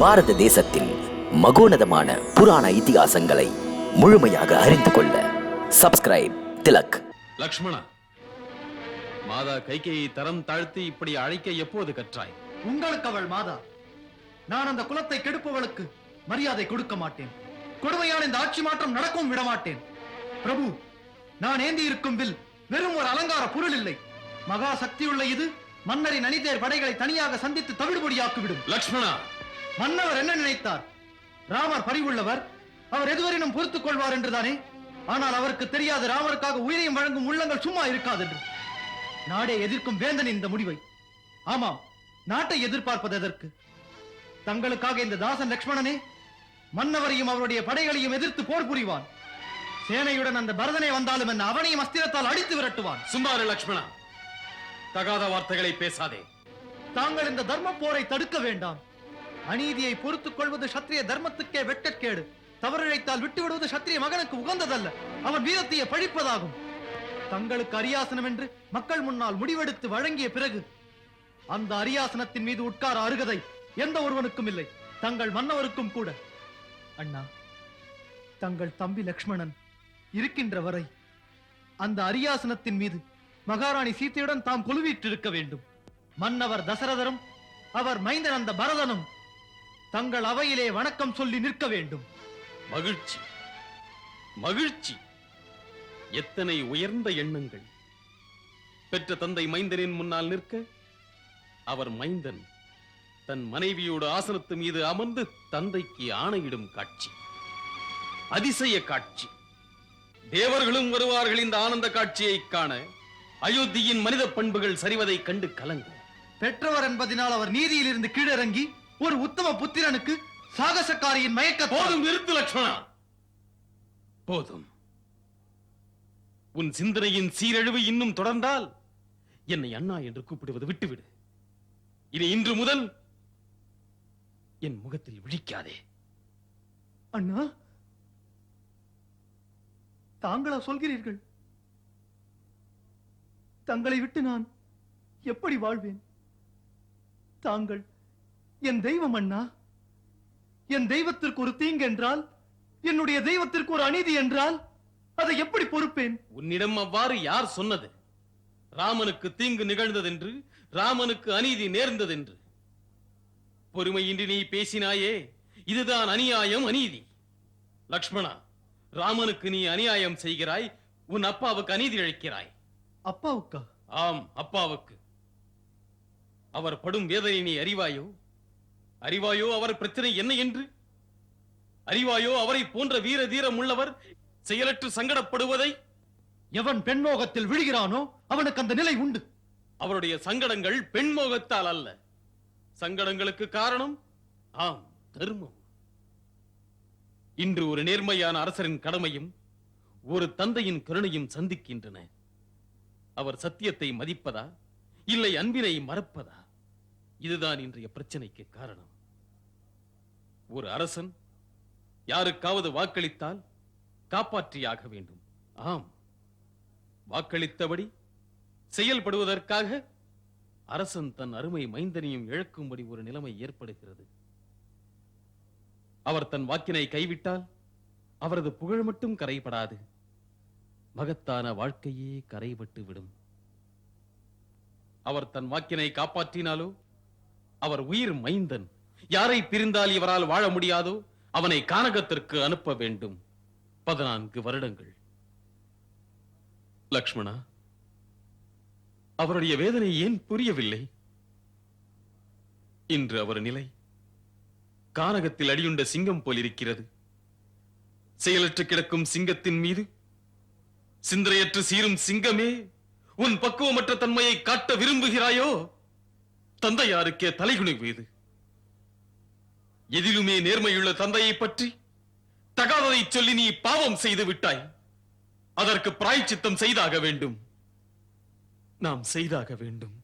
பாரத தேசத்தின் மகோனதமான புராண இதிகாசங்களை முழுமையாக அறிந்து கொள்ள சப்ஸ்கிரைப் திலக். லக்ஷ்மணா மாதா கைகையை தரம் தாழ்த்தி இப்படி அழைக்க எப்போது கற்றாய்? உங்களுக்கு அவள் மாதா. நான் அந்த குலத்தை கெடுப்பவளுக்கு மரியாதை கொடுக்க மாட்டேன். கொடுமையான இந்த ஆட்சி மாற்றம் நடக்கவும் விட மாட்டேன். பிரபு நான் ஏந்தி இருக்கும் வில் வெறும் ஒரு அலங்கார பொருள் இல்லை. மகா சக்தியுள்ள இது மன்னரின் அணிதேர் படைகளை தனியாக சந்தித்து தவிடுபடியாக்கிவிடும். லக்ஷ்மணா மன்னவர் என்ன நினைத்தார்? ராமர் பரிவுள்ளவர். அவர் எதுவரையிலும் பொறுத்துக் கொள்வார் என்றுதானே? ஆனால் அவருக்கு தெரியாது ராமருக்காக உயிரையும் வழங்கும் உள்ளங்கள் சும்மா இருக்காது என்று. நாடே எதிர்க்கும் வேந்தன் இந்த முடிவை. ஆமாம் நாட்டை எதிர்பார்ப்பது எதற்கு? தங்களுக்காக இந்த தாசன் லக்ஷ்மணனே மன்னவரையும் அவருடைய படைகளையும் எதிர்த்து போர் புரிவான். சேனையுடன் அந்த பரதனே வந்தாலும் என்ன அவனையும் அஸ்திரத்தால் அடித்து விரட்டுவான். சும்மாறு லக்ஷ்மணா தகாத வார்த்தைகளை பேசாதே. தாங்கள் இந்த தர்ம போரை தடுக்க வேண்டாம். அநீதியை பொறுத்துக் கொள்வது சத்திரிய தர்மத்துக்கே வெட்டக்கேடு. தவறிழைத்தால் விட்டு விடுவது சத்திரிய மகனுக்கு உகந்ததல்ல. அவன் வீரத்தையே பழிப்பதாகும். தங்களுக்கு அரியாசனம் என்று மக்கள் முன்னால் முடிவெடுத்து வழங்கிய பிறகு அந்த அரியாசனத்தின் மீது உட்கார அருகதை எந்த ஒருவனுக்கும் இல்லை. தங்கள் மன்னவருக்கும் கூட. அண்ணா தங்கள் தம்பி லக்ஷ்மணன் இருக்கின்ற வரை அந்த அரியாசனத்தின் மீது மகாராணி சீதையுடன் தாம் குழுவிட்டிருக்க வேண்டும். மன்னவர் தசரதரும் அவர் மைந்தன் அந்த பரதனும் தங்கள் அவையிலே வணக்கம் சொல்லி நிற்க வேண்டும். மகிழ்ச்சி. மகிழ்ச்சி. எத்தனை உயர்ந்த எண்ணங்கள். பெற்ற தந்தை மைந்தனின் முன்னால் நிற்க அவர் மைந்தன் தன் மனைவியோடு ஆசனத்து மீது அமர்ந்து தந்தைக்கு ஆணையிடும் காட்சி. அதிசய காட்சி. தேவர்களும் வருவார்கள் இந்த ஆனந்த காட்சியை காண அயோத்தியின் மனித பண்புகள் சரிவதை கண்டு கலங்கும் பெற்றவர் என்பதினால் அவர் நீதியில் இருந்து கீழிறங்கி ஒரு உத்தம புத்திரனுக்கு சாகசக்காரியின் மயக்க போதும் நிறுத்து லக்ஷ்மணா. போதும். உன் சிந்தனையின் சீரழிவு இன்னும் தொடர்ந்தால் என்னை அண்ணா என்று கூப்பிடுவது விட்டுவிடு. இனி இன்று முதல் என் முகத்தில் விழிக்காதே. அண்ணா தாங்களா சொல்கிறீர்கள்? தங்களை விட்டு நான் எப்படி வாழ்வேன்? தாங்கள் என் தெய்வம் அண்ணா. என் தெய்வத்திற்கு ஒரு தீங்கு என்றால் என்னுடைய தெய்வத்திற்கு ஒரு அநீதி என்றால் அதை எப்படி பொறுப்பேன்? உன்னிடம் அவ்வாறு யார் சொன்னது? ராமனுக்கு தீங்கு நிகழ்ந்ததென்று ராமனுக்கு அநீதி நேர்ந்ததென்று. பொறுமையின்றி நீ பேசினாயே இதுதான் அநியாயம் அநீதி. லக்ஷ்மணா ராமனுக்கு நீ அநியாயம் செய்கிறாய் உன் அப்பாவுக்கு அநீதி இழைக்கிறாய் அப்பாவுக்கா? ஆம் அப்பாவுக்கு. அவர் படும் வேதனை நீ அறிவாயோ? அறிவாயோ அவர் பிரச்சனை என்ன என்று? அறிவாயோ அவரை போன்ற வீர தீரம் உள்ளவர் செயலற்று சங்கடப்படுவதை எவன் பெண்மோகத்தில் விழுகிறானோ அவனுக்கு அந்த நிலை உண்டு. அவருடைய சங்கடங்கள் பெண்மோகத்தால் அல்ல. சங்கடங்களுக்கு காரணம் ஆம் தர்மம். இன்று ஒரு நேர்மையான அரசரின் கடமையும் ஒரு தந்தையின் கருணையும் சந்திக்கின்றன. அவர் சத்தியத்தை மதிப்பதா? இல்லை அன்பினை மறப்பதா? இதுதான் இன்றைய பிரச்சனைக்கு காரணம். ஒரு அரசன் யாருக்காவது வாக்களித்தால் காப்பாற்றியாக வேண்டும். ஆம். வாக்களித்தபடி செயல்படுவதற்காக அரசன் தன் அருமை மைந்தனையும் இழக்கும்படி ஒரு நிலைமை ஏற்படுகிறது. அவர் தன் வாக்கினை கைவிட்டால் அவரது புகழ் மட்டும் கரைபடாது. மகத்தான வாழ்க்கையே கரைபட்டு விடும் அவர் தன் வாக்கினை காப்பாற்றினாலோ அவர் உயிர் மைந்தன். யாரை பிரிந்தால் இவரால் வாழ முடியாதோ அவனை கானகத்திற்கு அனுப்ப வேண்டும். பதினான்கு வருடங்கள். லக்ஷ்மணா அவருடைய வேதனை ஏன் புரியவில்லை? இன்று அவர் நிலை. கானகத்தில் அடியுண்ட சிங்கம் போல் இருக்கிறது செயலற்று கிடக்கும் சிங்கத்தின் மீது சிந்தனையற்று சீரும் சிங்கமே உன் பக்குவமற்ற தன்மையை காட்ட விரும்புகிறாயோ? தந்தையாருக்கே தலைகுனிவு இது. எதிலுமே நேர்மையுள்ள தந்தையை பற்றி தகாததை சொல்லி நீ பாவம் செய்து விட்டாய். அதற்கு பிராய்ச்சித்தம் செய்தாக வேண்டும். நாம் செய்தாக வேண்டும்.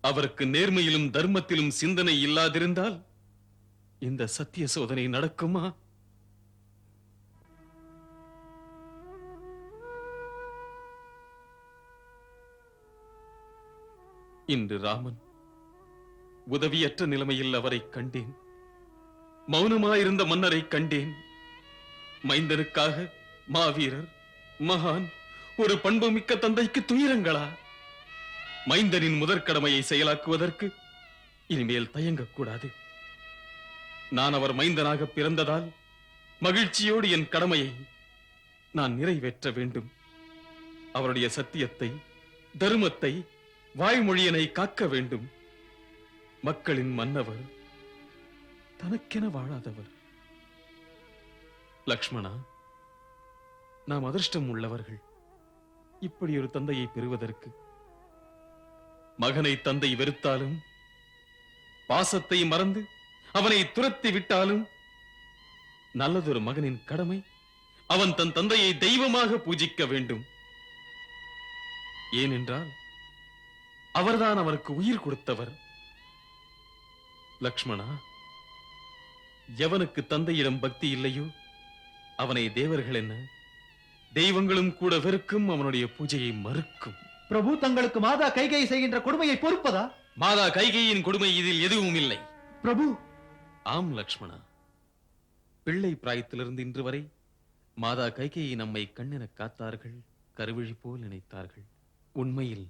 அவருக்கு நேர்மையிலும் தர்மத்திலும் சிந்தனை இல்லாதிருந்தால் இந்த சத்திய சோதனை நடக்குமா? இன்று ராமன் உதவியற்ற நிலைமையில் அவரை கண்டேன். மௌனமாயிருந்த மன்னரை கண்டேன். மைந்தனுக்காக மாவீரர் மகான் ஒரு பண்புமிக்க தந்தைக்கு துயரங்களா? மைந்தனின் முதற்கடமையை செயலாக்குவதற்கு இனிமேல் தயங்கக்கூடாது. நான் அவர் மைந்தனாக பிறந்ததால் மகிழ்ச்சியோடு என் கடமையை நான் நிறைவேற்ற வேண்டும். அவருடைய சத்தியத்தை தர்மத்தை வாய்மொழியனை காக்க வேண்டும். மக்களின் மன்னவர் தனக்கென வாழாதவர். லக்ஷ்மணா நாம் அதிர்ஷ்டம் உள்ளவர்கள். இப்படி ஒரு தந்தையை பெறுவதற்கு மகனை தந்தை வெறுத்தாலும் பாசத்தை மறந்து அவனை துரத்தி விட்டாலும் நல்லதொரு மகனின் கடமை அவன் தன் தந்தையை தெய்வமாக பூஜிக்க வேண்டும். ஏனென்றால் அவர்தான் அவருக்கு உயிர் கொடுத்தவர். லக்ஷ்மணா எவனுக்கு தந்தையிடம் பக்தி இல்லையோ அவனை தேவர்கள் என்ன? தெய்வங்களும் கூட வெறுக்கும் அவனுடைய பூஜையை மறுக்கும். பிரபு தங்களுக்கு மாதா கைகை செய்கின்ற கொடுமையை பொறுப்பதா? மாதா கைகையின் கொடுமை இதில் எதுவும் இல்லை. பிரபு! ஆம் லக்ஷ்மணா. பிள்ளை பிராயத்திலிருந்து இன்று வரை மாதா கைகையை நம்மை கண்ணென காத்தார்கள் கருவிழி போல் நினைத்தார்கள். உண்மையில்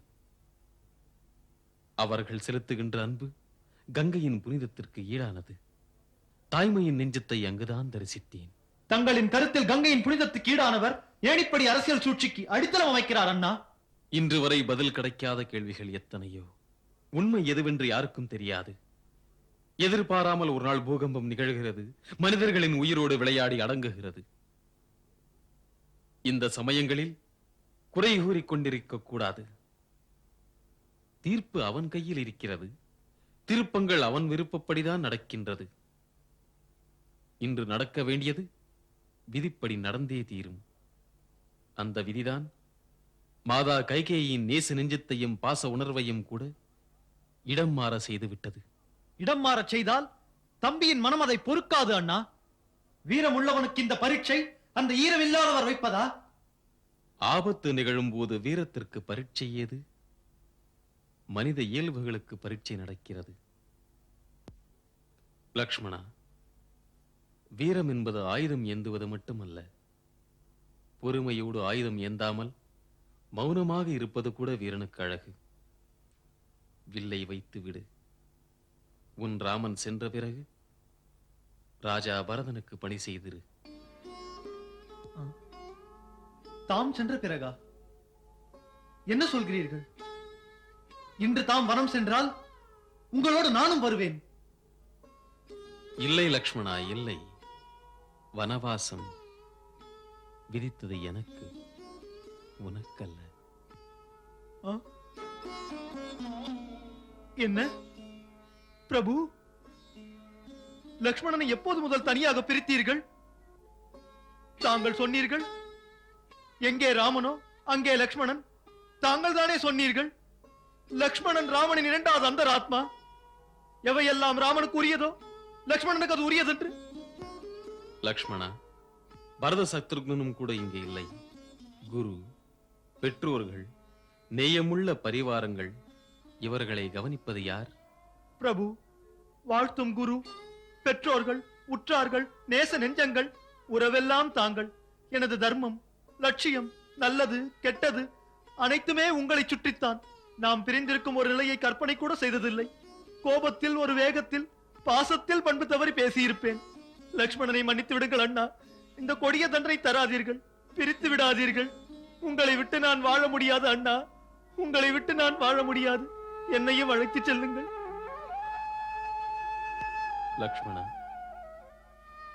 அவர்கள் செலுத்துகின்ற அன்பு கங்கையின் புனிதத்திற்கு ஈடானது. தாய்மையின் நெஞ்சத்தை அங்குதான் தரிசித்தேன். தங்களின் கருத்தில் கங்கையின் புனிதத்துக்கு ஈடானவர் ஏனிப்படி அரசியல் சூழ்ச்சிக்கு அடித்தளம் அமைக்கிறார் அண்ணா? இன்று வரை பதில் கிடைக்காத கேள்விகள் எத்தனையோ? உண்மை எதுவென்று யாருக்கும் தெரியாது. எதிர்பாராமல் ஒரு நாள் பூகம்பம் நிகழ்கிறது. மனிதர்களின் உயிரோடு விளையாடி அடங்குகிறது. இந்த சமயங்களில் குறை கூறிக் கொண்டிருக்க கூடாது. தீர்ப்பு அவன் கையில் இருக்கிறது. திருப்பங்கள் அவன் விருப்பப்படிதான் நடக்கின்றது. இன்று நடக்க வேண்டியது விதிப்படி நடந்தே தீரும். அந்த விதிதான் மாதா கைகேயின் நேச நெஞ்சத்தையும் பாச உணர்வையும் கூட இடம் மாற செய்து விட்டது இடம் மாறச் செய்தால் தம்பியின் மனம் அதை பொறுக்காது அண்ணா. வீரம் உள்ளவனுக்கு இந்த பரீட்சை அந்த ஈரமில்லாதவர் வைப்பதா? ஆபத்து நிகழும் போது வீரத்திற்கு பரீட்சை ஏது? மனித இயல்புகளுக்கு பரீட்சை நடக்கிறது. லக்ஷ்மணா வீரம் என்பது ஆயுதம் ஏந்துவது மட்டுமல்ல. பொறுமையோடு ஆயுதம் ஏந்தாமல் மௌனமாக இருப்பது கூட வீரனுக்கு அழகு. வில்லை வைத்து விடு. உன் ராமன் சென்ற பிறகு ராஜா பரதனுக்கு பணி செய்திரு. தாம் சென்ற பிறகா? என்ன சொல்கிறீர்கள்? இன்று தாம் வனம் சென்றால் உங்களோடு நானும் வருவேன். இல்லை லக்ஷ்மணா இல்லை. வனவாசம் விதித்தது எனக்கு உனக்கல்ல? என்ன? பிரபு லக்ஷ்மணனை எப்போது முதல் தனியாக பிரித்தீர்கள்? தாங்கள் சொன்னீர்கள்? எங்கே ராமனோ அங்கே லக்ஷ்மணன். தாங்கள் தானே சொன்னீர்கள்? லக்ஷ்மணன் ராமனின் இரண்டாவது அந்தராத்மா. எவையெல்லாம் ராமனுக்கு உரியதோ லக்ஷ்மணனுக்கு அது உரியதென்று லக்ஷ்மணா பரத சத்ருக்னனும் கூட இங்கே இல்லை. குரு பெற்றோர்கள் நேயமுள்ள பரிவாரங்கள் இவர்களை கவனிப்பது யார்? பிரபு வாழ்த்தும் குரு பெற்றோர்கள் உற்றார்கள் நேச நெஞ்சங்கள் உறவெல்லாம் தாங்கள். எனது தர்மம் லட்சியம் நல்லது கெட்டது அனைத்துமே உங்களை சுற்றித்தான். நாம் பிரிந்திருக்கும் ஒரு நிலையை கற்பனை கூட செய்ததில்லை. கோபத்தில் ஒரு வேகத்தில் பாசத்தில் பண்பு தவறி பேசியிருப்பேன். லக்ஷ்மணனை மன்னித்து விடுங்கள் அண்ணா. இந்த கொடிய தண்டனை தராதீர்கள். பிரித்து விடாதீர்கள். உங்களை விட்டு நான் வாழ முடியாது அண்ணா. உங்களை விட்டு நான் வாழ முடியாது. என்னையும் அழைத்துச் செல்லுங்கள். லக்ஷ்மணா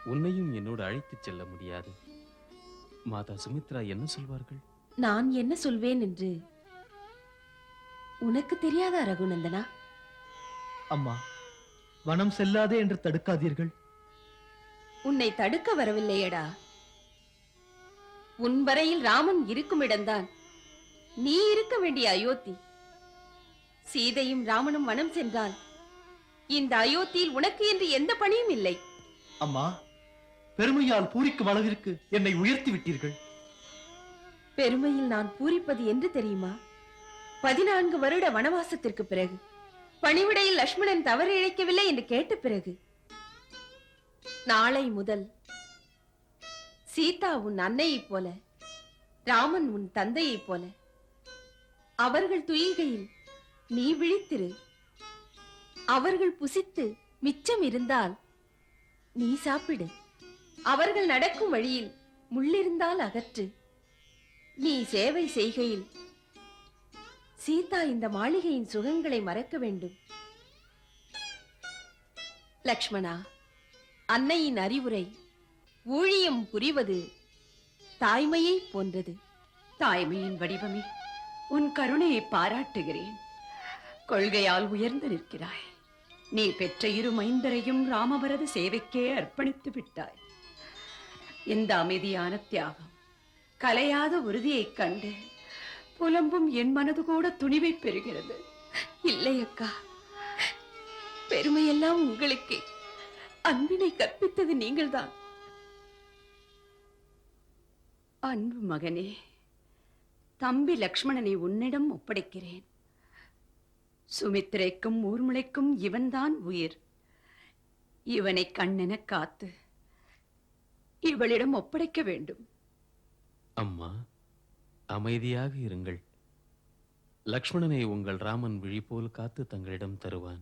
உன்னையும் என்னோடு அழைத்துச் செல்ல முடியாது. மாதா சுமித்ரா என்ன சொல்வார்கள்? நான் என்ன சொல்வேன் என்று உனக்கு தெரியாதா ரகுநந்தனா? அம்மா வனம் செல்லாதே என்று தடுக்காதீர்கள். உன்னை தடுக்க வரவில்லையடா. உன் வரையில் ராமன் இருக்கும் இடம்தான் நீ இருக்க வேண்டிய அயோத்தி. சீதையும் ராமனும் வனம் சென்றால் இந்த அயோத்தியில் உனக்கு என்று எந்த பணியும் இல்லை. அம்மா பெருமையால் பூரிக்கும் அளவிற்கு என்னை உயர்த்தி விட்டீர்கள். பெருமையில் நான் பூரிப்பது என்று தெரியுமா? பதினான்கு வருட வனவாசத்திற்கு பிறகு பணிவிடையில் லக்ஷ்மணன் தவறு இழைக்கவில்லை என்று கேட்ட பிறகு நாளை முதல் சீதா உன் அன்னையைப் போல ராமன் உன் தந்தையைப் போல அவர்கள் துயில்கையில் நீ விழித்திரு. அவர்கள் புசித்து மிச்சம் இருந்தால் நீ சாப்பிடு. அவர்கள் நடக்கும் வழியில் முள்ளிருந்தால் அகற்று. நீ சேவை செய்கையில் சீதா இந்த மாளிகையின் சுகங்களை மறக்க வேண்டும். லக்ஷ்மணா அன்னையின் அறிவுரை ஊழியம் புரிவது தாய்மையை போன்றது. தாய்மையின் வடிவமே உன் கருணையை பாராட்டுகிறேன். கொள்கையால் உயர்ந்து நிற்கிறாய். நீ பெற்ற இரு மைந்தரையும் ராமவரது சேவைக்கே அர்ப்பணித்து விட்டாய். இந்த அமைதியான தியாகம் கலையாத உறுதியைக் கண்டு புலம்பும் என் மனது கூட துணிவை பெறுகிறது. இல்லை அக்கா. பெருமையெல்லாம் உங்களுக்கே. அன்பினை கற்பித்தது நீங்கள்தான். அன்பு மகனே தம்பி லக்ஷ்மணனை உன்னிடம் ஒப்படைக்கிறேன். சுமித்திரைக்கும் ஊர்முளைக்கும் இவன்தான் உயிர். இவனை கண்ணென காத்து இவளிடம் ஒப்படைக்க வேண்டும். அம்மா அமைதியாக இருங்கள். லக்ஷ்மணனை உங்கள் ராமன் விழி போல் காத்து தங்களிடம் தருவான்.